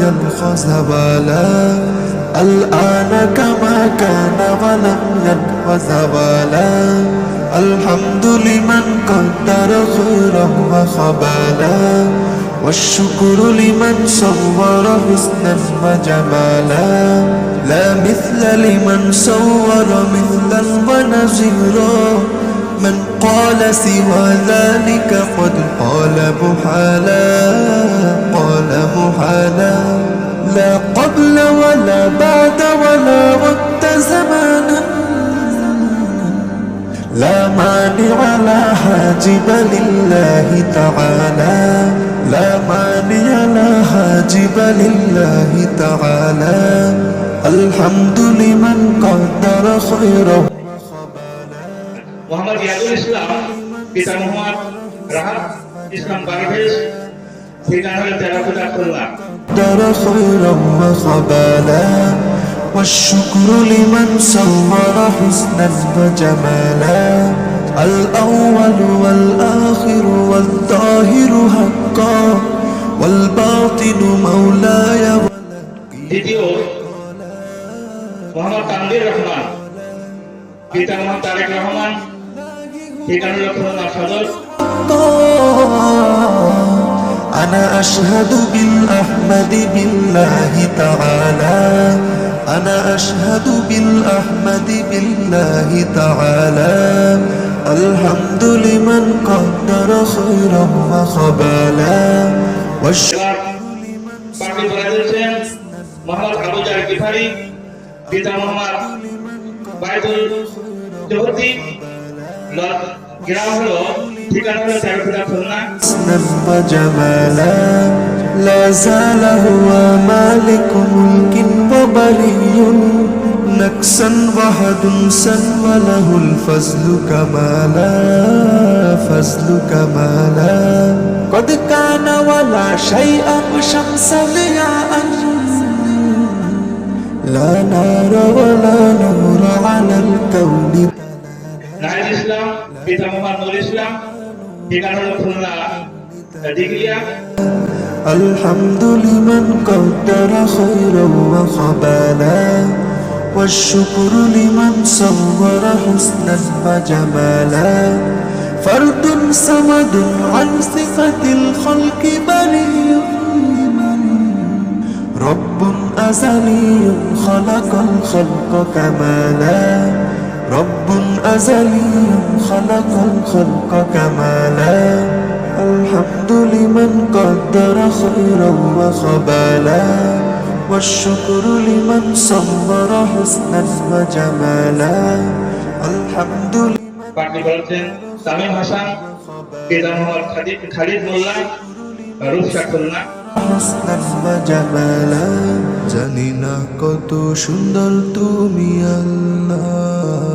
يلق زوالا الآن كما كان ولم يلق زوالا الحمد لمن قدر خيرا وخبالا. والشكر لمن صور حسنا وجمالا. لا مثل لمن صور مثلا ونزيرا من قال سوى ذلك قد قال محالا قال محالا لا قبل ولا بعد ولا وقت زمانا لا مانع لا حاجب لله تعالى لا مانع لا حاجب لله تعالى الحمد لمن قدر خيره মোহাম্মদ ইয়াদুল ইসলাম পিতা মোহাম্মদ রাহাত ইসলাম পারভেজ قدر خيرا وخبالا والشكر لمن صور حسنا وجمالا الأول والآخر والظاهر حقا والباطن مولاي দ্বিতীয় মোহাম্মদ তানভীর রহমান পিতা মোহাম্মদ তারেক রহমান ঠিকানা হলো খুলনা সদর أنا أشهد بالأحمد بالله تعالى أنا أشهد بالأحمد بالله تعالى الحمد لمن قدر خيرا وخبالا والشكر এবার পার্টি বলে দিয়েছেন মোহাম্মদ আবু জার গিফারি পিতা মোহাম্মদ বাইদুল জহুদ্দি ল- গ্রাম হলো نبى جمالا لا زال هو مالك ملك وبري نكسا وهدمسا وله الفزل كمالا فزل كمالا قد كان ولا شيئا شمسا ضياء لا نار ولا نور على الكون نعم الإسلام في تمام نور الإسلام ঠিকানা হলো খুলনা দিঘলিয়া الحمد لمن قدر خيرا وخبالا والشكر لمن صور حسنا وجمالا فرد صمد عن صفة الخلق بريء رب أزلي خلق الخلق كمالا رب أزلي خلق الخلق كمالا الحمد لمن قدر خيرا وخبالا والشكر لمن صور حسنا وجمالا الحمد لمن পার্টি বলছেন তামিম হাসান পিতা মোহাম্মদ খালিদ খালিদ মোল্লা রূপসা খুলনা حسنا وجمالا জানি না কত সুন্দর তুমি আল্লাহ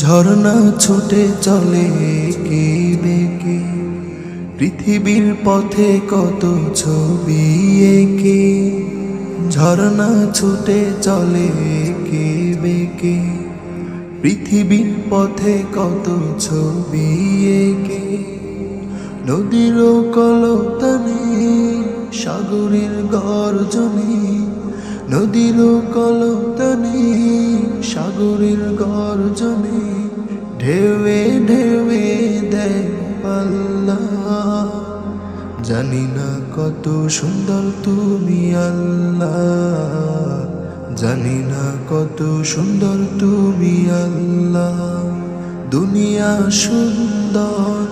ঝর্ণা ছুটে চলে কে বেকে পৃথিবীর পথে কত ছবি একে? ঝর্ণা ছুটে চলে কে বেকে পৃথিবীর পথে কত ছবি একে? নদীর কলতানে, সাগরের গর্জনে, নদীর কলতানে, সাগরের গর্জনে ঢেউে ঢেউে দেয় জানি না কত সুন্দর তুমি আল্লাহ। জানি না কত সুন্দর তুমি আল্লাহ। দুনিয়া সুন্দর,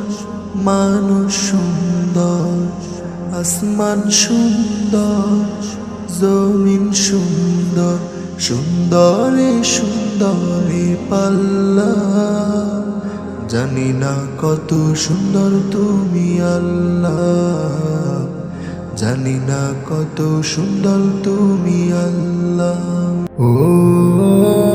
মানুষ সুন্দর, আসমান সুন্দর, জমিন সুন্দর সুন্দরে। সুন্দরে পাল্লা, জানি না কত সুন্দর তুমি আল্লাহ জানি না কত সুন্দর তুমি আল্লাহ ও